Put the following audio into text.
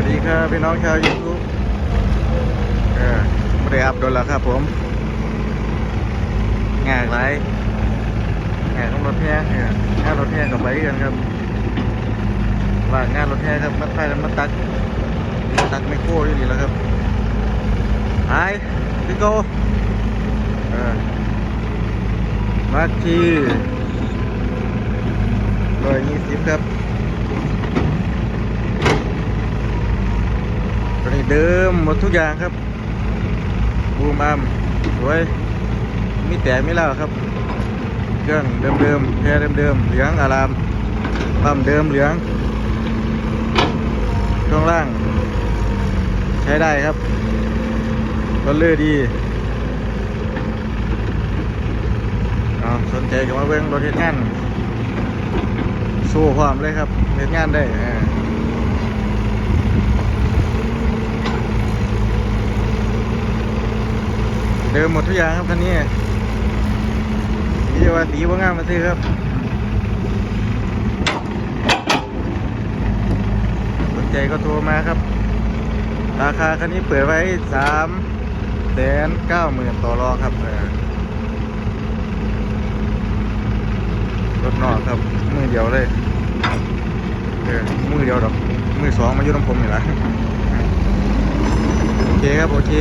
ัสดีครับพี่น้องชาวยูทูบเออไม่ได้อัพโดนแล้วครับผมงานไรงานของรถแท้งานรถแท้กับไปกันครับว่างานรถแท้ครับมัดไฟแล้วมัดตักตักไม่โครอยู่นี่แล้วครับไอ้พี่โกเออมาทีร้อยยี่สิบครับ ตัวนี้ เดิมหมดทุกอย่างครับบูมอัมสวยมีแต่ไม่เล่าครับ เครื่องเดิมๆแค่เดิมๆเหลืองอารามปั๊มเดิมเหลืองช่วงล่าง ใช้ได้ครับรถเลื่อดีเอสนใจก็มาเบิ่งรถเฮ็ดงานสู้ความเลยครับเฮ็ดงานได้อ่า เดิมหมดทุกอย่างครับคันนี้นี่ว่าสีว่างามมาซื้อครับสนใจก็โทรมาครับ ราคาคันนี้เปิดไว้สามแสนเก้าหมื่นต่อรอครับรถนอกครับ มือเดียวเลยเออมือเดียวดอก มือสองมาอยู่น้ำผมนี่แหละโอเคครับ โอเค